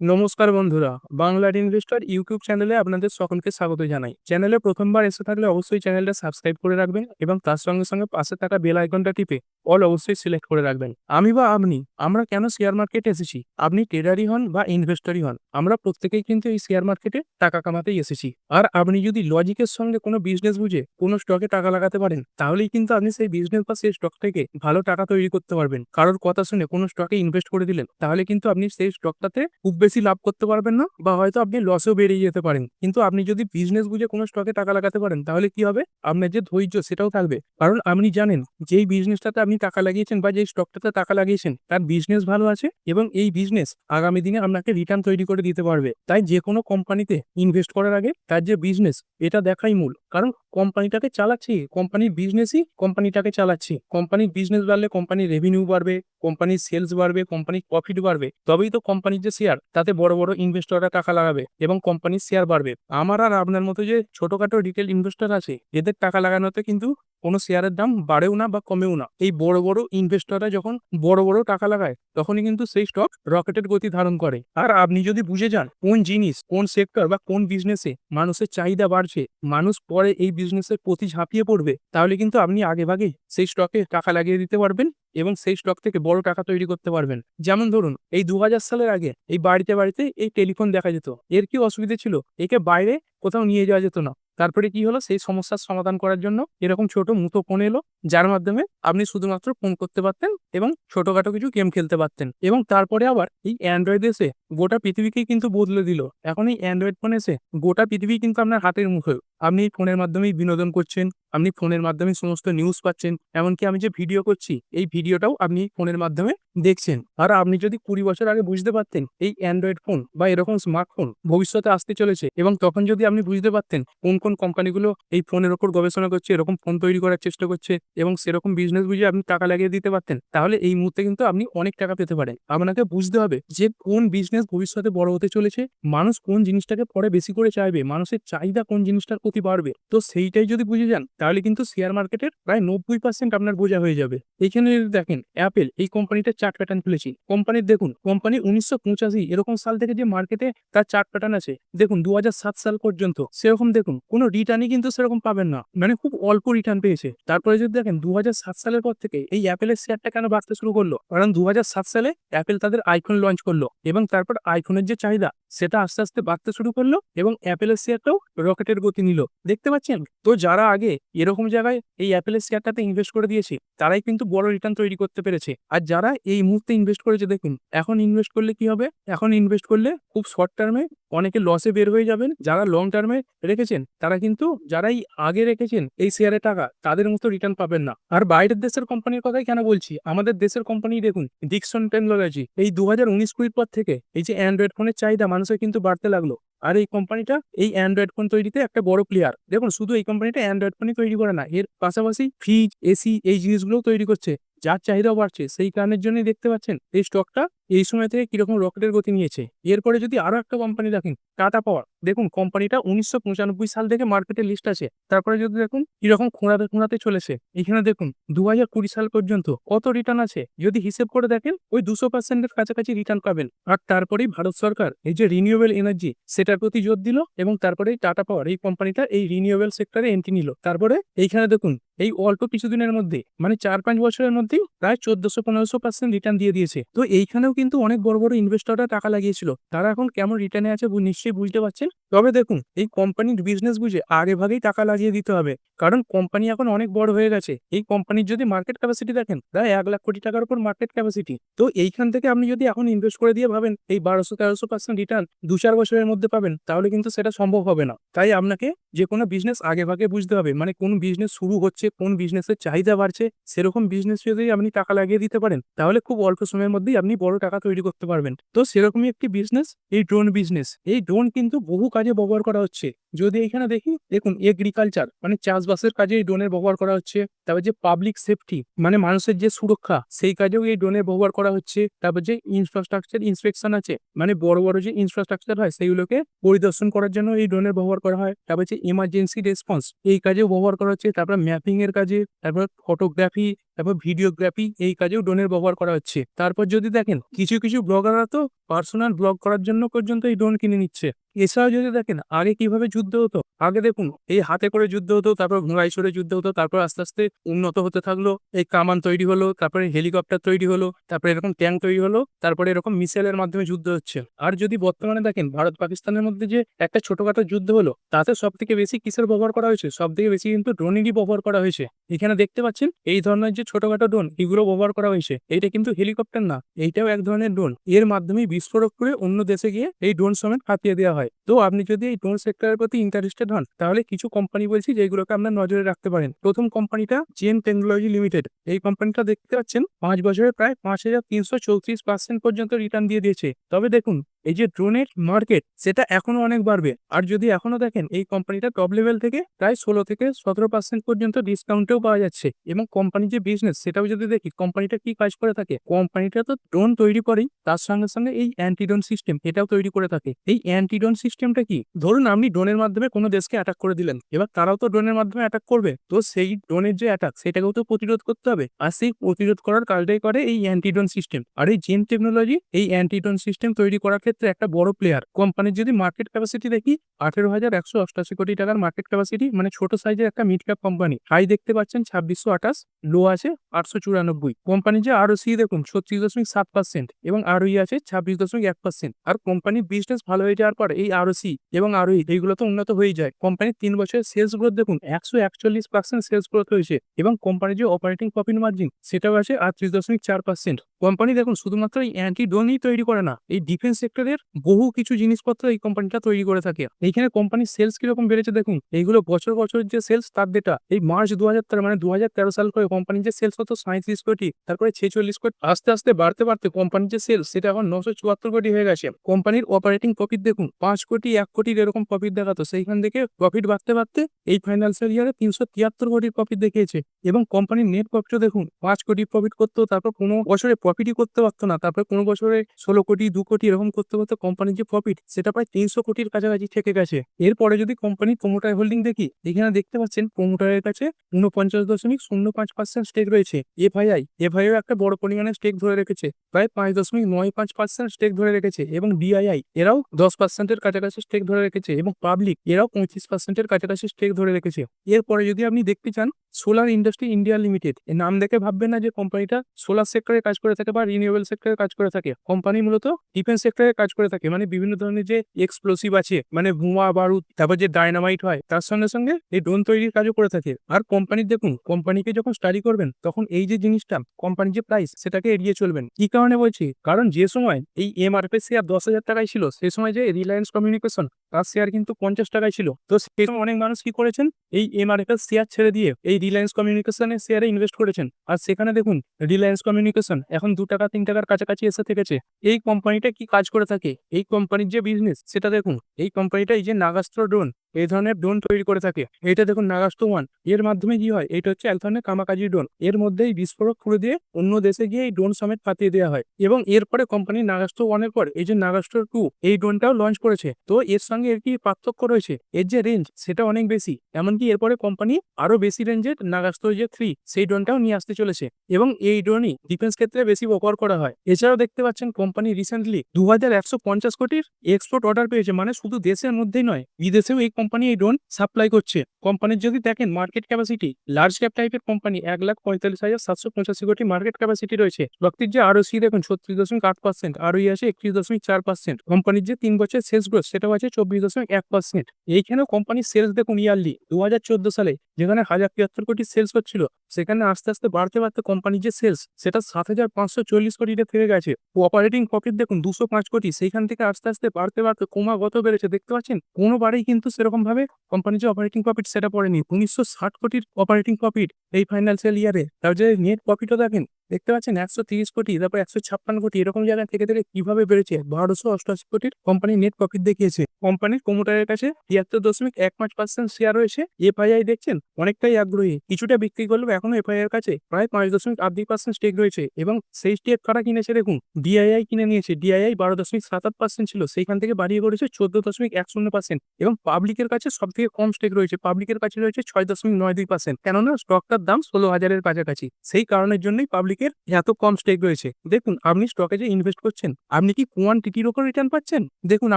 নমস্কার বন্ধুরা বাংলার ইনভেস্টর ইউটিউব চ্যানেলে আপনাদের সকলকে স্বাগত জানাই। চ্যানেলে প্রথমবার এসে থাকলে অবশ্যই চ্যানেলটা সাবস্ক্রাইব করে রাখবেন এবং তার সঙ্গে সঙ্গে পাশে থাকা বেল আইকনটা টিপে অল অবশ্যই সিলেক্ট করে রাখবেন। আমি বা আপনি, আমরা কেন শেয়ার মার্কেটে এসেছি? আপনি ট্রেডারই হন বা ইনভেস্টরই হন, আমরা প্রত্যেকেই কিন্তু এই শেয়ার মার্কেটে টাকা কামাতেই এসেছি। আর আপনি যদি লজিকের সঙ্গে কোনো বিজনেস বুঝে কোনো স্টকে টাকা লাগাতে পারেন, তাহলেই কিন্তু আপনি সেই বিজনেস বা সেই স্টক থেকে ভালো টাকা তৈরি করতে পারবেন। কারোর কথা শুনে কোনো স্টকে ইনভেস্ট করে দিলেন, তাহলে কিন্তু আপনি সেই স্টকটাতে খুব বেশি লাভ করতে পারবেন না বা হয়তো আপনি লসেও বেরিয়ে যেতে পারেন। কিন্তু আপনি যদি বিজনেস বুঝে কোনো স্টকে টাকা লাগাতে পারেন, তাহলে কি হবে? আপনার যে ধৈর্য, সেটাও থাকবে। কারণ আপনি জানেন, যেই বিজনেসটাতে আপনি টাকা লাগিয়েছেন বা যেই স্টকটাতে টাকা লাগিয়েছেন, তার বিজনেস ভালো আছে এবং এই বিজনেস আগামী দিনে আপনাকে রিটার্ন তৈরি করে দিতে পারবে। তাই যে কোনো কোম্পানিতে ইনভেস্ট করার আগে তার যে বিজনেস এটা দেখাই মূল। কারণ কোম্পানিটাকে চালাচ্ছি, কোম্পানির বিজনেসই কোম্পানিটাকে চালাচ্ছি। কোম্পানির বিজনেস বাড়লে কোম্পানির রেভিনিউ বাড়বে, কোম্পানির সেলস বাড়বে, কোম্পানির প্রফিট বাড়বে। তবেই তো কোম্পানির যে শেয়ার তাতে বড় বড় ইনভেস্টররা টাকা লাগাবে এবং কোম্পানির শেয়ার বাড়বে। আমার আর আপনার মতো যে ছোটখাটো রিটেল ইনভেস্টর আছে, এদের টাকা লাগানোতে কিন্তু কোনো শেয়ারের দাম বাড়েও না বা কমেও না। এই বড় বড় ইনভেস্টররা যখন বড় বড় টাকা লাগায়, তখনই কিন্তু সেই স্টক রকেটের গতি ধারণ করে। আর আপনি যদি বুঝে যান কোন জিনিস, কোন সেক্টর বা কোন বিজনেসে মানুষের চাহিদা বাড়ছে, মানুষ পরে এই বিজনেসের প্রতি ঝাঁপিয়ে পড়বে, তাহলে কিন্তু আপনি আগে ভাগে সেই স্টকে টাকা লাগিয়ে দিতে পারবেন এবং সেই স্টক থেকে বড় টাকা তৈরি করতে পারবেন। যেমন ধরুন, এই দু হাজার সালের আগে এই বাড়িতে বাড়িতে এই টেলিফোন দেখা যেত। এর কি অসুবিধা ছিল? একে বাইরে কোথাও নিয়ে যাওয়া যেত না। তারপরে কি হলো? সেই সমস্যার সমাধান করার জন্য এরকম ছোট মুঠো ফোন এলো, যার মাধ্যমে আপনি শুধুমাত্র ফোন করতে পারতেন এবং ছোটখাটো কিছু গেম খেলতে পারতেন। এবং তারপরে আবার এই অ্যান্ড্রয়েড এসে গোটা পৃথিবীকেই কিন্তু বদলে দিল। এখন এই অ্যান্ড্রয়েড ফোন এসে গোটা পৃথিবী কিন্তু আপনার হাতের মুখে আপনি এই ফোনের মাধ্যমেই বিনোদন করছেন আপনি ফোনের মাধ্যমে সমস্ত নিউজ পাচ্ছেন, এমনকি আমি যে ভিডিও করছি, এই ভিডিওটাও আপনি ফোনের মাধ্যমে দেখছেন। আর আপনি যদি কুড়ি বছর আগে বুঝতে পারতেন, এই অ্যান্ড্রয়েড ফোন বা এরকম স্মার্টফোন ভবিষ্যতে আসতে চলেছে, এবং তখন যদি আপনি বুঝতে পারতেন কোন কোন কোম্পানিগুলো এই ফোনের ওপর গবেষণা করছে, এরকম ফোন তৈরি করার চেষ্টা করছে, এবং সেরকম বিজনেস বুঝে আপনি টাকা লাগিয়ে দিতে পারতেন, তাহলে এই মুহূর্তে কিন্তু আপনি অনেক টাকা পেতে পারেন। আপনাকে বুঝতে হবে যে কোন বিজনেস ভবিষ্যতে বড় হতে চলেছে, মানুষ কোন জিনিসটাকে পরে বেশি করে চাইবে, মানুষের চাহিদা কোন জিনিসটার প্রতি বাড়বে। তো সেইটাই যদি বুঝে যান তাহলে কিন্তু শেয়ার মার্কেটের প্রায় নব্বই পার্সেন্ট আপনার বোঝা হয়ে যাবে। এখানে যদি দেখেন অ্যাপেল এই কোম্পানিটার চার্ট প্যাটার্ন খুলেছি কোম্পানির দেখুন কোম্পানি উনিশশো পঁচাশি, এরকম সাল থেকে যে মার্কেটে তার চার্ট প্যাটার্ন আছে, দেখুন দু হাজার সাত সাল পর্যন্ত, সেরকম দেখুন, কোনো রিটার্নই কিন্তু সেরকম পাবেন না। মানে খুব অল্প রিটার্ন পেয়েছে। তারপরে যদি দেখেন দু হাজার সাত সালের পর থেকে এই অ্যাপেলের শেয়ারটা কেন বাড়তে শুরু করল? কারণ দু হাজার সাত সালে অ্যাপেল তাদের আইফোন লঞ্চ করল এবং তারপর আইফোনের যে চাহিদা সেটা আস্তে আস্তে বাড়তে শুরু করল এবং অ্যাপেলের শেয়ারটাও রকেটের গতি নিল। দেখতে পাচ্ছেন? তো যারা আগে এরকম জায়গায় এই অ্যাপেলের শেয়ারটাতে ইনভেস্ট করে দিয়েছে, তারাই কিন্তু বড় রিটার্ন তৈরি করতে পেরেছে। আর যারা এই মুহূর্তে ইনভেস্ট করেছে, দেখুন, এখন ইনভেস্ট করলে কি হবে? এখন ইনভেস্ট করলে খুব শর্ট টার্মে অনেকে লসে বের হয়ে যাবেন, যারা লং টার্মে রেখেছেন, তারা কিন্তু যারাই আগে রেখেছেন এই শেয়ারের টাকা, তাদের মতো রিটার্ন পাবেন না। আর বাইরের দেশের কোম্পানির কথাই কেন বলছি? আমাদের দেশের কোম্পানি দেখুন ডিকসন টেকনোলজি এই দু হাজার উনিশ কুড়ির পর থেকে এই যে অ্যান্ড্রয়েড ফোনের চাহিদা মানুষের কিন্তু বাড়তে লাগল। আর এই কোম্পানিটা এই অ্যান্ড্রয়েড ফোন তৈরিতে একটা বড় প্লেয়ার দেখুন, শুধু এই কোম্পানিটা অ্যান্ড্রয়েড ফোনই তৈরি করে না, এর পাশাপাশি ফ্রিজ এসি এই জিনিসগুলোও তৈরি করছে, যার চাহিদাও বাড়ছে। সেই কারণের জন্যই দেখতে পাচ্ছেন, এই স্টকটা এই সময় থেকে কীরকম রকেটের গতি নিয়েছে? এরপরে যদি আরও একটা কোম্পানি দেখেন টাটা পাওয়ার দেখুন কোম্পানিটা উনিশশো পঁচানব্বই সাল থেকে মার্কেটে লিস্ট আছে। তারপরে যদি দেখুন, কীরকম খোঁড়াতে খোঁড়াতে চলেছে। এখানে দেখুন দু হাজার কুড়ি সাল পর্যন্ত কত রিটার্ন আছে? যদি হিসেব করে দেখেন, ওই দুশো পার্সেন্টের কাছাকাছি রিটার্ন পাবেন। আর তারপরেই ভারত সরকার এই যে রিনিউয়েবল এনার্জি সেটার প্রতি জোর দিল এবং তারপরে টাটা পাওয়ার এই কোম্পানিটা এই রিনিউয়েবল সেক্টরে এন্ট্রি নিল। তারপরে এইখানে দেখুন, এই অল্প কিছুদিনের মধ্যে মানে চার পাঁচ বছরের মধ্যেই প্রায় চোদ্দশো পনেরোশো পার্সেন্ট রিটার্ন দিয়ে দিয়েছে। তো এইখানেও কিন্তু অনেক বড় বড় ইনভেস্টররা টাকা লাগিয়েছিল। তারা এখন কেমন রিটার্নে আছে নিশ্চয়ই বুঝতে পারছেন? তবে দেখুন, এই কোম্পানির বিজনেস বুঝে আগে ভাগেই টাকা লাগিয়ে দিতে হবে। কারণ কোম্পানি এখন অনেক বড় হয়ে গেছে। এই কোম্পানির যদি মার্কেট ক্যাপাসিটি দেখেন, প্রায় এক লাখ কোটি টাকার উপর মার্কেট ক্যাপাসিটি তো এইখান থেকে আপনি যদি এখন ইনভেস্ট করে দিয়ে ভাবেন, এই বারোশো, তেরোশো পার্সেন্ট রিটার্ন দু চার বছরের মধ্যে পাবেন, তাহলে কিন্তু সেটা সম্ভব হবে না। তাই আপনাকে যে কোনো বিজনেস আগে ভাগে বুঝতে হবে। মানে কোন বিজনেস শুরু হচ্ছে, কোন বিজনেসের চাহিদা বাড়ছে, সেরকম বিজনেস যদি আপনি টাকা লাগিয়ে দিতে পারেন, তাহলে খুব অল্প সময়ের মধ্যেই আপনি বড় টাকা তৈরি করতে পারবেন। তো সেরকমই একটি বিজনেস এই ড্রোন বিজনেস এই ড্রোন কিন্তু বহু কাজে ব্যবহার করা হচ্ছে। যদি এখানে দেখি, দেখুন এগ্রিকালচার মানে চাষবাসের কাজে এই ড্রোনের ব্যবহার করা হচ্ছে। তারপর যে পাবলিক সেফটি মানে মানুষের যে সুরক্ষা, সেই কাজেও এই ড্রোনের ব্যবহার করা হচ্ছে। তারপর যে ইনফ্রাস্ট্রাকচার ইন্সপেকশন আছে মানে বড় বড় যে ইনফ্রাস্ট্রাকচার হয়, সেইগুলোকে পরিদর্শন করার জন্য এই ড্রোনের ব্যবহার করা হয়। তারপর যে ইমার্জেন্সি রেসপন্স এই কাজেও ব্যবহার করা হচ্ছে। তারপর ম্যাপিং এর কাজে, তারপর ফটোগ্রাফি তারপর ভিডিওগ্রাফি এই কাজেও ড্রোনের ব্যবহার করা হচ্ছে। তারপর যদি দেখেন, কিছু কিছু ব্লগাররা তো পার্সোনাল ব্লক করার জন্য পর্যন্ত এই ড্রোন কিনে নিচ্ছে। এছাড়াও যদি দেখেন, আগে কীভাবে যুদ্ধ হতো? আগে দেখুন, এই হাতে করে যুদ্ধ হতো, তারপর চড়ে যুদ্ধ হতো, তারপর আস্তে আস্তে উন্নত হতে থাকল। এই কামান তৈরি হলো, তারপরে হেলিকপ্টার তৈরি হলো, তারপরে এরকম ট্যাঙ্ক তৈরি হলো, তারপরে এরকম মিসাইলের মাধ্যমে যুদ্ধ হচ্ছে। আর যদি বর্তমানে দেখেন, ভারত পাকিস্তানের মধ্যে যে একটা ছোটখাটো যুদ্ধ হলো, তাতে সব থেকে বেশি কিসের ব্যবহার করা হয়েছে? সব থেকে বেশি কিন্তু ড্রোনেরই ব্যবহার করা হয়েছে। এখানে দেখতে পাচ্ছেন, এই ধরনের যে ছোটখাটো ড্রোন, এগুলো ব্যবহার করা হয়েছে। এইটা কিন্তু হেলিকপ্টার না এইটাও এক ধরনের ড্রোন। এর মাধ্যমে বিস্ফোরক করে অন্য দেশে গিয়ে এই ড্রোন সমেত হাতিয়ে দেওয়া হয়। তো আপনি যদি এই ড্রোন সেক্টরের প্রতি ইন্টারেস্টেড হন তাহলে কিছু কোম্পানি বলছি যেগুলোকে আপনার নজরে রাখতে পারেন। প্রথম কোম্পানিটা জেন টেকনোলজি লিমিটেড এই কোম্পানিটা দেখতে পাচ্ছেন, পাঁচ বছরে প্রায় পাঁচ হাজার তিনশো চৌত্রিশ পার্সেন্ট পর্যন্ত রিটার্ন দিয়ে দিয়েছে। তবে দেখুন, এই যে ড্রোনের মার্কেট সেটা এখনও অনেক বাড়বে। আর যদি এখনও দেখেন, এই কোম্পানিটা টপ লেভেল থেকে প্রায় ষোলো থেকে সতেরো পার্সেন্ট পর্যন্ত ডিসকাউন্টেও পাওয়া যাচ্ছে। এবং কোম্পানির যে বিজনেস সেটাও যদি দেখি কোম্পানিটা কি কাজ করে থাকে? কোম্পানিটা তো ড্রোন তৈরি করেই, তার সঙ্গে সঙ্গে এই অ্যান্টিড্রোন সিস্টেম এটাও তৈরি করে থাকে। এই অ্যান্টিড্রোন সিস্টেমটা কি? ধরুন আপনি ড্রোনের মাধ্যমে কোনো দেশকে অ্যাটাক করে দিলেন, এবার তারাও তো ড্রোনের মাধ্যমে অ্যাটাক করবে। তো সেই ড্রোনের যে অ্যাটাক সেটাকেও তো প্রতিরোধ করতে হবে। আর সেই প্রতিরোধ করার কাজটাই করে এই অ্যান্টিড্রোন সিস্টেম আর এই জেন টেকনোলজি এই অ্যান্টিড্রোন সিস্টেম তৈরি করার ক্ষেত্রে একটা বড় প্লেয়ার কোম্পানির যদি মার্কেট ক্যাপাসিটি দেখি, আঠেরো হাজার একশো অষ্টাশি কোটি টাকার মার্কেট ক্যাপাসিটি মানে ছোট সাইজের একটা মিড ক্যাপ কোম্পানি হাই দেখতে পাচ্ছেন ছাব্বিশশো আঠাশ লো আছে আটশো চুরানব্বই। কোম্পানির যে আরও সি দেখুন, ছত্রিশ দশমিক সাত পার্সেন্ট এবং আরোই আছে ছাব্বিশ দশমিক এক পার্সেন্ট আর কোম্পানির বিজনেস ভালো হয়ে যাওয়ার পর এই আরও সি এবং আরোই এইগুলো তো উন্নত হয়ে যায়। কোম্পানির তিন বছরের সেলস গ্রোথ দেখুন, একশো একচল্লিশ পার্সেন্ট সেলস গ্রোথ হয়েছে এবং কোম্পানির যে অপারেটিং প্রফিট মার্জিন সেটাও আছে আটত্রিশ দশমিক চার পার্সেন্ট কোম্পানি দেখুন, শুধুমাত্র এই অ্যান্টি ড্রোনই তৈরি করে না, এই ডিফেন্স সেক্টরের বহু কিছু জিনিসপত্র এই কোম্পানিটা তৈরি করে থাকে। এইখানে কোম্পানির সেলস কীরকম বেড়েছে দেখুন, এইগুলো বছর বছর যে সেলস তার ডেটা এই মার্চ দু হাজার তেরো মানে দু সাল করে কোম্পানির যে সেলস হতো সাঁত্রিশ কোটি, তারপরে ছেচল্লিশ কোটি, আস্তে আস্তে বাড়তে বাড়তে কোম্পানির যে সেলস সেটা এখন নশো চুয়াত্তর কোটি হয়ে গেছে। কোম্পানির অপারেটিং প্রফিট দেখুন, পাঁচ কোটি, এক কোটির এরকম প্রফিট দেখাতো, সেইখান থেকে প্রফিট বাড়তে বাড়তে এই ফাইন্যান্সিয়াল ইয়ারে তিনশো তিয়াত্তর কোটির প্রফিট দেখিয়েছে। এবং কোম্পানির নেট প্রফিটও দেখুন, পাঁচ কোটি প্রফিট করতো, তারপর কোনো বছরে প্রফিটই করতে পারতো না। তারপর কোনো বছরে ষোলো কোটি, দু কোটি এরকম করতে করতে কোম্পানির যে প্রফিট সেটা প্রায় তিনশো কোটির কাছাকাছি থেকে গেছে। এরপরে যদি কোম্পানির প্রোমোটার হোল্ডিং দেখি, এখানে দেখতে পাচ্ছেন প্রোমোটারের কাছে উনপঞ্চাশ দশমিক শূন্য পাঁচ পার্সেন্ট স্টেক রয়েছে। এফআইআই এফআইআই একটা বড় পরিমাণে স্টেক ধরে রেখেছে। প্রায় পাঁচ দশমিক নয় পাঁচ পার্সেন্ট স্টেক ধরে রেখেছে এবং ডিআইআই এরাও দশ পার্সেন্টের কাছাকাছি স্টেক ধরে রেখেছে এবং পাবলিক এরাও পঁয়ত্রিশ পার্সেন্টের কাছাকাছি স্টেক ধরে রেখেছে। এরপরে যদি আপনি দেখতে চান সোলার ইন্ডাস্ট্রি ইন্ডিয়া লিমিটেড এর নাম দেখে ভাববেন না যে কোম্পানিটা সোলার সেক্টরে কাজ করে থাকে বা রিনিউয়েবল সেক্টরে কাজ করে থাকে। কোম্পানি মূলত ডিফেন্স সেক্টরে কাজ করে থাকে। মানে বিভিন্ন ধরনের যে এক্সপ্লোসিভ আছে মানে ভুয়া বারুদ, তারপর যে ডায়নামাইট হয়, তার সঙ্গে সঙ্গে এই ড্রোন তৈরির কাজও করে থাকে। আর কোম্পানির দেখুন কোম্পানিকে যখন স্টাডি করবেন, তখন এই যে জিনিসটা কোম্পানির যে প্রাইস সেটাকে এড়িয়ে চলবেন। কি কারণে বলছি? কারণ যে সময় এই এমআরপি শেয়ার দশ হাজার টাকায় ছিল, সে সময় যে রিলায়েন্স কমিউনিকেশন তার শেয়ার কিন্তু পঞ্চাশ টাকায় ছিল। তো সেই সময় অনেক মানুষ কি করেছেন? এই এমআরএফ এর শেয়ার ছেড়ে দিয়ে এই রিলায়েন্স কমিউনিকেশনের শেয়ারে ইনভেস্ট করেছেন। আর সেখানে দেখুন রিলায়েন্স কমিউনিকেশন এখন দু টাকা, তিন টাকার কাছাকাছি এসে থেকেছে। এই কোম্পানিটা কি কাজ করে থাকে? এই কোম্পানির যে বিজনেস সেটা দেখুন, এই কোম্পানিটা এই যে নাগাস্ত্র ড্রোন এই ধরনের ড্রোন তৈরি করে থাকে। এটা দেখুন নাগাস্ত্র ওয়ানের মাধ্যমে কি হয়? এটা হচ্ছে এক ধরনের কামাকাজি ড্রোন এর মধ্যেই বিস্ফোরক খুলে দিয়ে অন্য দেশে গিয়ে এই ড্রোন সমেত পাঠিয়ে দেওয়া হয়। এবং এরপরে কোম্পানি নাগাস্ত্র ওয়ানের পর এই যে নাগাস্ত্র টু এই ড্রোনটাও লঞ্চ করেছে। তো এর সঙ্গে এর কি পার্থক্য রয়েছে? এর যে রেঞ্জ সেটা অনেক বেশি। এমনকি এরপরে কোম্পানি আরও বেশি রেঞ্জের নাগাস্ত্র যে থ্রি সেই ড্রোনটাও নিয়ে আসতে চলেছে। এবং এই ড্রোনই ডিফেন্স ক্ষেত্রে বেশি ব্যবহার করা হয়। এছাড়াও দেখতে পাচ্ছেন কোম্পানি রিসেন্টলি দু হাজার একশো পঞ্চাশ কোটির এক্সপোর্ট অর্ডার পেয়েছে। মানে শুধু দেশের মধ্যেই নয়, বিদেশেও এই কোম্পানি এই ড্রোন সাপ্লাই করছে। কোম্পানির যদি দেখেন মার্কেট ক্যাপাসিটি লার্জ ক্যাপ টাইপের কোম্পানি এক লাখ পঁয়তাল্লিশ হাজার সাতশো পঁচাশি কোটি মার্কেট ক্যাপাসিটি রয়েছে। ব্যক্তির যে আরও সি দেখুন ছত্রিশ দশমিক আট পার্সেন্ট আরও আছে একত্রিশ দশমিক চার পার্সেন্ট কোম্পানির যে তিন বছর সেলস গ্রোথ সেটাও আছে চব্বিশ দশমিক এক পার্সেন্ট এইখানেও কোম্পানির সেলস দেখুন ইয়ারলি দু হাজার চোদ্দ সালে যেখানে হাজার তিয়াত্তর কোটি সেলস হচ্ছিল সেখানে আস্তে আস্তে বাড়তে বাড়তে কোম্পানির যে সেলস সেটা সাত হাজার পাঁচশো চল্লিশ কোটিতে থেকে গেছে। অপারেটিং প্রফিট দেখুন দুশো পাঁচ কোটি, সেইখান থেকে আস্তে আস্তে বাড়তে বাড়তে ক্রমাগত বেড়েছে। দেখতে পাচ্ছেন, কোনোবারেই কিন্তু সেরকম ভাবে কোম্পানির যে অপারেটিং প্রফিট সেটা পড়েনি। উনিশশো ষাট কোটির অপারেটিং প্রফিট এই ফাইন্যান্সিয়াল ইয়ারে তার যে নেট প্রফিটও দেখেন দেখতে পাচ্ছেন একশো তিরিশ কোটি, তারপর একশো ছাপ্পান্ন কোটি, এরকম জায়গা থেকে থেকে কীভাবে বেড়েছে? বারোশো অষ্টআশি কোটির কোম্পানি নেট প্রফিট দেখিয়েছে। কোম্পানির প্রমোটারের কাছে তিয়াত্তর দশমিক এক পাঁচ পার্সেন্ট শেয়ার রয়েছে। এফআইআই দেখছেন অনেকটাই আগ্রহী। কিছুটা বিক্রি করলেও এখনও এফআইআই এর কাছে প্রায় পাঁচ দশমিক আট দুই পার্সেন্ট স্টেক রয়েছে এবং সেই স্টেক কারা কিনেছে দেখুন ডিআইআই কিনে নিয়েছে। ডিআইআই বারো দশমিক সাত আট পার্সেন্ট ছিল, সেইখান থেকে বাড়িয়ে করেছে চোদ্দ দশমিক এক শূন্য পার্সেন্ট এবং পাবলিকের কাছে সব থেকে কম স্টেক রয়েছে। পাবলিকের কাছে রয়েছে ছয় দশমিক নয় দুই পার্সেন্ট কেননা স্টকটার দাম ষোলো হাজারের কাছাকাছি। সেই কারণের জন্যই পাবলিক পাবলিকের এত কম স্টেক রয়েছে। দেখুন, আপনি স্টকে যে ইনভেস্ট করছেন, আপনি কি কোয়ান্টিটির উপর রিটার্ন পাচ্ছেন? দেখুন,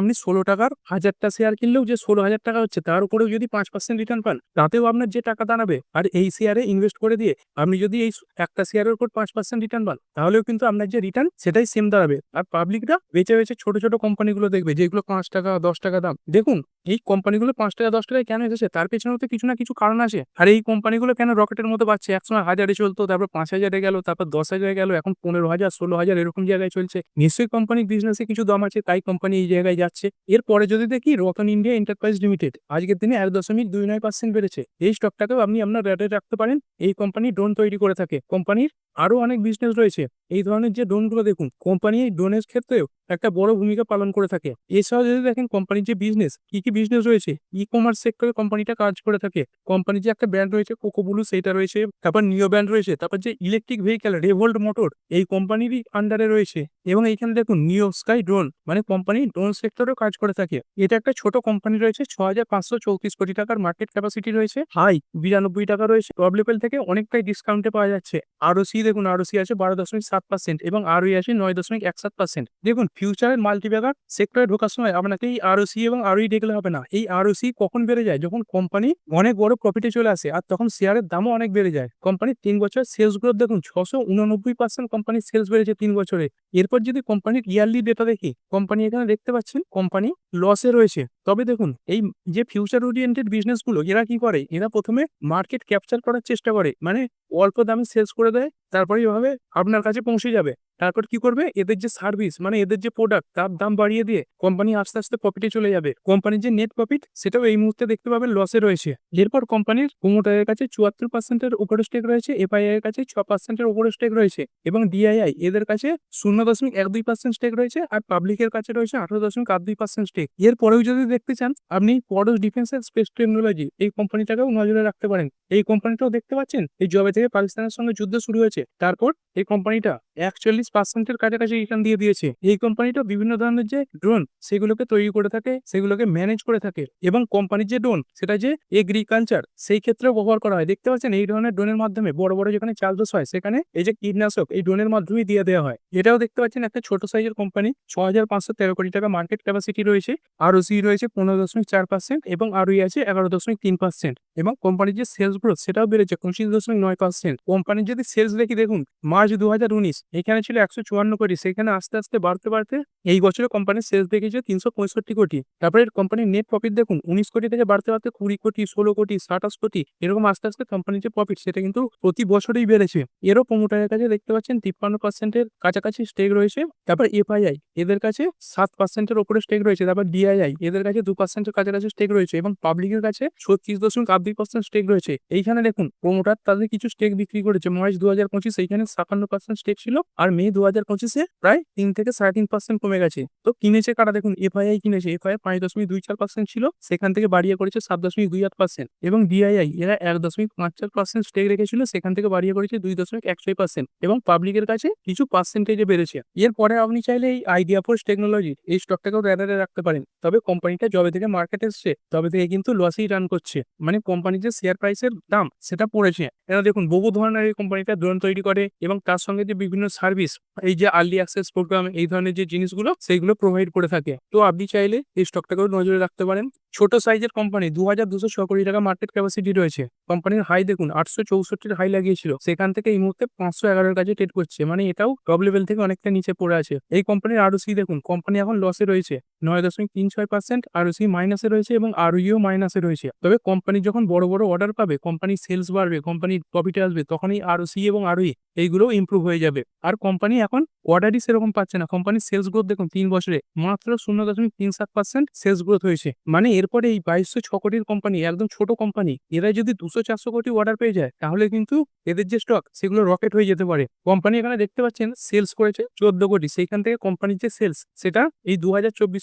আপনি ষোলো টাকার হাজারটা শেয়ার কিনলেও যে ষোলো হাজার টাকা হচ্ছে, তার উপরেও যদি পাঁচ পার্সেন্ট রিটার্ন পান, তাতেও আপনার যে টাকা দাঁড়াবে, আর এই শেয়ারে ইনভেস্ট করে দিয়ে আপনি যদি এই একটা শেয়ারের উপর পাঁচ পার্সেন্ট রিটার্ন পান, তাহলেও কিন্তু আপনার যে রিটার্ন সেটাই সেম দাঁড়াবে। আর পাবলিকরা বেঁচে বেঁচে ছোট ছোট কোম্পানিগুলো দেখবে, যেগুলো পাঁচ টাকা, দশ টাকা দাম। দেখুন, এই কোম্পানিগুলো পাঁচ টাকা, দশ টাকায় কেন এসেছে? তার পেছনেও তো কিছু না কিছু কারণ আছে। আর এই কোম্পানিগুলো কেন রকেটের মতো পাচ্ছে একসময় হাজারে চলতো, তারপর পাঁচ হাজারে গেল, তারপর দশ হয়ে গেল, এখন পনেরো হাজার, ষোলো হাজার এরকম জায়গায় চলছে। নিশ্চয়ই কোম্পানির বিজনেসে কিছু দাম আছে, তাই কোম্পানি এই জায়গায় যাচ্ছে। এরপরে যদি দেখি রতন ইন্ডিয়া এন্টারপ্রাইজ লিমিটেড আজকের দিনে এক দশমিক দুই নয় পার্সেন্ট বেড়েছে। এই স্টকটাকেও আপনি আপনার রেটে রাখতে পারেন। এই কোম্পানি ড্রোন তৈরি করে থাকে। কোম্পানির আরও অনেক বিজনেস রয়েছে। এই ধরনের যে ড্রোনগুলো দেখুন কোম্পানি এই ড্রোনের ক্ষেত্রেও একটা বড় ভূমিকা পালন করে থাকে। এছাড়াও যদি দেখেন কোম্পানির যে বিজনেস কি কি বিজনেস রয়েছে? ই কমার্স সেক্টরে কোম্পানিটা কাজ করে থাকে। কোম্পানির যে একটা ব্র্যান্ড রয়েছে কোকো কোকোবুলু সেটা রয়েছে। তারপর নিও ব্র্যান্ড রয়েছে। তারপর যে ইলেকট্রিক ভেহিকেল রেভোল্ট মোটর এই কোম্পানিরই আন্ডারে রয়েছে। এবং এইখানে দেখুন নিও স্কাই ড্রোন মানে কোম্পানি ড্রোন সেক্টরেও কাজ করে থাকে। এটা একটা ছোট কোম্পানি রয়েছে ছ হাজার পাঁচশো চৌত্রিশ কোটি টাকার মার্কেট ক্যাপাসিটি রয়েছে। হাই বিরানব্বই টাকা রয়েছে। টপ লেভেল থেকে অনেকটাই ডিসকাউন্টে পাওয়া যাচ্ছে। আরও সি দেখুন আরও সি আছে বারো দশমিক সাত পার্সেন্ট এবং আরও আছে নয় দশমিক এক সাত পার্সেন্ট দেখুন ফিউচারের মাল্টিব্যাগার সেক্টরে ঢোকার সময় আপনাকে এই আরও সি এবং আরই দেখলে হবে না। এই আরও সি কখন বেড়ে যায়? যখন কোম্পানি অনেক বড় প্রফিটে চলে আসে, আর তখন শেয়ারের দামও অনেক বেড়ে যায়। কোম্পানির তিন বছর সেলস গ্রোথ দেখুন ছশো উননব্বই পার্সেন্ট কোম্পানির সেলস বেড়েছে তিন বছরে। এরপর যদি কোম্পানির ইয়ারলি ডেটা দেখি কোম্পানি এখানে দেখতে পাচ্ছেন কোম্পানি লসে রয়েছে। তবে দেখুন, এই যে ফিউচার ওরিয়েন্টেড বিজনেসগুলো এরা কি করে? এরা প্রথমে মার্কেট ক্যাপচার করার চেষ্টা করে। মানে অল্প দামে সেলস করে দেয়, তারপরে এভাবে আপনার কাছে পৌঁছে যাবে। তারপর কি করবে? এদের যে সার্ভিস মানে এদের যে প্রোডাক্ট তার দাম বাড়িয়ে দিয়ে কোম্পানি আস্তে আস্তে প্রফিটে চলে যাবে। কোম্পানির যে নেট প্রফিট সেটাও এই মুহূর্তে দেখতে পাবেন লসে রয়েছে। এরপর কোম্পানির প্রোমোটারের কাছে চুয়াত্তর পার্সেন্টের উপরে স্টেক রয়েছে এফআইআই এর কাছে ছ পার্সেন্টের উপরে স্টেক রয়েছে এবং ডিআইআই এদের কাছে শূন্য দশমিক এক দুই পার্সেন্ট স্টেক রয়েছে আর পাবলিকের কাছে রয়েছে আঠারো দশমিক আট দুই পার্সেন্ট স্টেক এরপরেও যদি দেখতে চান, আপনি Paras defence and space technology এই কোম্পানিটাকেও নজরে রাখতে পারেন। এই কোম্পানিটাও দেখতে পাচ্ছেন, এই জবে থেকে পাকিস্তানের সঙ্গে যুদ্ধ শুরু হয়েছে। তারপর এই কোম্পানিটা একচল্লিশ পার্সেন্টের কাছাকাছি রিটার্ন দিয়ে দিয়েছে। এই কোম্পানিটা বিভিন্ন ধরনের যে ড্রোন সেগুলোকে তৈরি করে থাকে, সেগুলোকে ম্যানেজ করে থাকে এবং কোম্পানির যে ড্রোন সেটা যে এগ্রিকালচার সেই ক্ষেত্রেও ব্যবহার করা হয়। দেখতে পাচ্ছেন এই ধরনের ড্রোনের মাধ্যমে বড় বড় যেখানে চাষবাস হয়, সেখানে এই যে কীটনাশক এই ড্রোনের মাধ্যমে দিয়ে দেওয়া হয়। এটাও দেখতে পাচ্ছেন একটা ছোট সাইজের কোম্পানি ছ হাজার পাঁচশো তেরো কোটি টাকা মার্কেট ক্যাপাসিটি রয়েছে। আর সি রয়েছে পনেরো দশমিক চার পার্সেন্ট এবং আরই আছে এগারো দশমিক তিন পার্সেন্ট এবং কোম্পানির যে সেলস গ্রোথ সেটাও বেড়েছে পঁচিশ দশমিক নয় পার্সেন্ট কোম্পানির যদি সেলস দেখি দেখুন, মার্চ দু হাজার উনিশ এখানে ছিল একশো চুয়ান্ন কোটি। সেখানে আস্তে আস্তে বাড়তে বাড়তে এই বছরে কোম্পানির সেলস দেখেছে তিনশো পঁয়ষট্টি কোটি। তারপরে কোম্পানির নেট প্রফিট দেখুন, উনিশ কোটি থেকে বাড়তে বাড়তে কুড়ি কোটি, ষোলো কোটি, সাতাশ কোটি এরকম আস্তে আস্তে কোম্পানির যে প্রফিট সেটা কিন্তু প্রতি বছরেই বেড়েছে। এরও প্রমোটারের কাছে দেখতে পাচ্ছেন তিপ্পান্ন পার্সেন্টের কাছাকাছি স্টেক রয়েছে। তারপর এফআইআই, এদের কাছে সাত পার্সেন্টের ওপরে স্টেক রয়েছে। তারপর ডিআইআই, এদের কাছে দু পার্সেন্টের কাছাকাছি স্টেক রয়েছে এবং পাবলিকের কাছে ছত্রিশ দশমিক আট দুই পার্সেন্ট স্টেক রয়েছে। এইখানে দেখুন প্রমোটার তাদের কিছু স্টেক বিক্রি করেছে। মার্চ দু হাজার পঁচিশ এইখানে সাতান্ন পার্সেন্ট স্টেক ছিল। আর মে দু হাজার পঁচিশে প্রায় তিন থেকে সাড়ে তিন পার্সেন্ট কমে গেছে। তো কিনেছে কারা? দেখুন, এফআইআই কিনেছে। এফআইআই পাঁচ দশমিক দুই চার পার্সেন্ট ছিল। সেখান থেকে বাড়িয়ে করেছে সাত দশমিক দুই আট পার্সেন্ট এবং ডিআইআই এরা এক দশমিক পাঁচ চার পার্সেন্ট স্টেক রেখেছিল। সেখান থেকে বাড়িয়ে করেছে দুই দশমিক এক ছয় পার্সেন্ট এবং পাবলিকের কাছে কিছু পার্সেন্টেজে বেড়েছে। এরপরে আপনি চাইলে এই আইডিয়া ফোর্স টেকনোলজি এই স্টকটাকেও র্যাডারে রাখতে পারেন। তবে কোম্পানিটা যবে থেকে মার্কেট এসছে, তবে থেকে কিন্তু লসেই রান করছে। মানে কোম্পানির যে শেয়ার প্রাইসের দাম, সেটা পড়েছে। এরা দেখুন, বহু ধরনের এই কোম্পানিটা ড্রোন তৈরি করে এবং তার সঙ্গে যে বিভিন্ন সার্ভিস এই যে আর্লি অ্যাক্সেস প্রোগ্রাম এই ধরনের যে জিনিসগুলো সেইগুলো প্রোভাইড করে থাকে। তো আপনি চাইলে এই স্টকটাকেও নজরে রাখতে পারেন। ছোট সাইজের কোম্পানি দু হাজার দুশো ছ কোটি টাকা মার্কেট ক্যাপাসিটি রয়েছে। কোম্পানির হাই দেখুন, আটশো চৌষট্টির হাই লাগিয়েছিল। সেখান থেকে এই মুহূর্তে পাঁচশো এগারোর কাছে ট্রেড করছে। মানে এটাও টপ লেভেল থেকে অনেকটা নিচে পড়ে আছে। এই কোম্পানির আরও সি দেখুন কোম্পানি এখন লসে রয়েছে। নয় দশমিক তিন ছয় পার্সেন্ট আরও সি মাইনাসে রয়েছে এবং আরইও মাইনাসে রয়েছে। তবে কোম্পানি যখন বড় বড় অর্ডার পাবে কোম্পানির সেলস বাড়বে কোম্পানির প্রফিটে আসবে, তখনই আরও সি এবং আরই এইগুলো ইমপ্রুভ হয়ে যাবে। আর কোম্পানি এখন অর্ডারই সেরকম পাচ্ছে না। কোম্পানির সেলস গ্রোথ দেখুন, তিন বছরে মাত্র শূন্য দশমিক তিন সাত পার্সেন্ট সেলস গ্রোথ হয়েছে। মানে এরপরে এই বাইশশো ছ কোটির কোম্পানি একদম ছোট কোম্পানি এরা যদি দুশো চারশো কোটি অর্ডার পেয়ে যায়, তাহলে কিন্তু এদের যে স্টক সেগুলো রকেট হয়ে যেতে পারে। কোম্পানি এখানে দেখতে পাচ্ছেন সেলস করেছে চোদ্দ কোটি, সেইখান থেকে কোম্পানির যে সেলস সেটা এই দু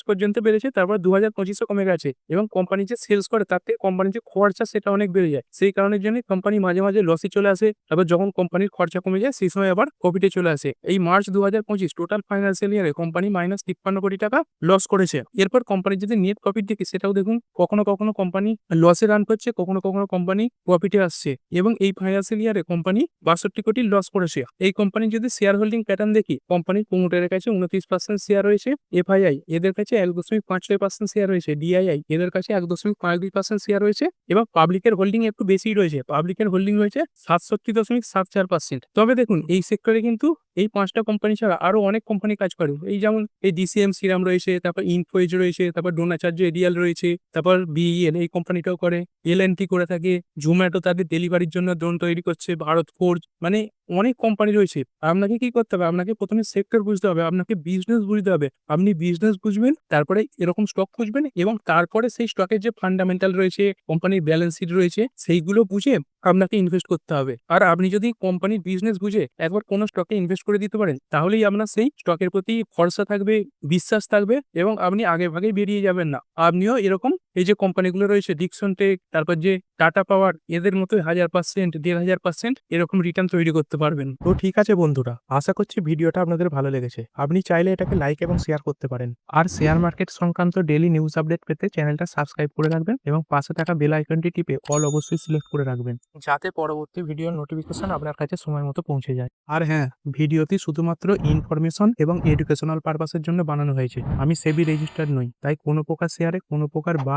পর্যন্ত বেড়েছে, তারপর দু হাজার কমে গেছে এবং কোম্পানি যে সেলস করে তার থেকে কোম্পানির যে খরচা সেটা অনেক বেড়ে যায়। সেই কারণের জন্য কোম্পানি মাঝে মাঝে লসে চলে আসে তারপর যখন কোম্পানির খরচা কমে যায় সেই সময় আবার প্রফিটে চলে আসে। এই মার্চ দু হাজার পঁচিশ টোটাল ফাইন্যান্সিয়াল ইয়ারে কোম্পানি মাইনাস তিপ্পান্ন কোটি টাকা লস করেছে। এরপর কোম্পানির যদি নেট প্রফিট দেখি, সেটাও দেখুন, কখনো কখনো কোম্পানি লসে রান করছে, কখনো কখনো কোম্পানি প্রফিটে আসছে এবং এই ফাইন্যান্সিয়াল ইয়ারে কোম্পানি বাষট্টি কোটি লস করেছে। এই কোম্পানি যদি শেয়ার হোল্ডিং প্যাটার্ন দেখি কোম্পানির প্রমোটারের কাছে উনত্রিশ পার্সেন্ট শেয়ার রয়েছে এফআইআই এদের কাছে এক দশমিক পাঁচ ছয় পার্সেন্ট শেয়ার রয়েছে ডিআইআই এদের কাছে এক দশমিক পাঁচ দুই পার্সেন্ট শেয়ার রয়েছে এবং পাবলিকের হোল্ডিং একটু বেশি রয়েছে। পাবলিকের হোল্ডিং রয়েছে সাতষট্টি দশমিক সাত চার পার্সেন্ট তবে দেখুন, এই সেক্টরে কিন্তু এই পাঁচটা কোম্পানি ছাড়া আরও অনেক কোম্পানি কাজ করে। এই যেমন এই ডিসিএম সিরাম রয়েছে, তারপর ইনফোয়েজ রয়েছে, তারপর ডোনাচার্য এডিয়াল রয়েছে, তারপর বিইএল এই কোম্পানিটাও করে। এল করে থাকে। জোম্যাটো তাদের ডেলিভারির জন্য ড্রোন তৈরি করছে। ভারত ফোর্জ মানে অনেক কোম্পানি রয়েছে। আপনাকে কি করতে হবে? আপনাকে প্রথমে সেক্টর বুঝতে হবে। আপনাকে বিজনেস বুঝতে হবে। আপনি বিজনেস বুঝবেন, তারপরে এরকম স্টক খুঁজবেন এবং তারপরে সেই স্টকের যে ফান্ডামেন্টাল রয়েছে কোম্পানির ব্যালেন্স শিট রয়েছে, সেইগুলো বুঝে আপনাকে ইনভেস্ট করতে হবে। আর আপনি যদি কোম্পানির বিজনেস বুঝে একবার কোনো স্টকে ইনভেস্ট করে দিতে পারেন, তাহলেই আপনার সেই স্টকের প্রতি ভরসা থাকবে, বিশ্বাস থাকবে এবং আপনি আগে ভাগেই বেরিয়ে যাবেন না। আপনিও এরকম এই যে কোম্পানিগুলো রয়েছে ডিকসন টেক তারপর যে টাটা পাওয়ার এদের মতো হাজার পার্সেন্ট, দেড় হাজার পার্সেন্ট এরকম রিটার্ন তৈরি করতে পারবেন। তো ঠিক আছে বন্ধুরা, আশা করছি ভিডিওটা আপনাদের ভালো লেগেছে। আপনি চাইলে এটাকে লাইক এবং শেয়ার করতে পারেন। আর শেয়ার মার্কেট সংক্রান্ত ডেলি নিউজ আপডেট পেতে চ্যানেলটা সাবস্ক্রাইব করে রাখবেন এবং পাশে থাকা বেল আইকনটি টিপে অল অবশ্যই সিলেক্ট করে রাখবেন। যাতে পরবর্তী ভিডিওর নোটিফিকেশন আপনার কাছে সময় মতো পৌঁছে যায়। আর হ্যাঁ ভিডিওটি শুধুমাত্র ইনফরমেশন এবং এডুকেশনাল পারপাসের জন্য বানানো হয়েছে। আমি সেবি রেজিস্টার্ড নই, তাই কোনো প্রকার শেয়ারে কোনো প্রকার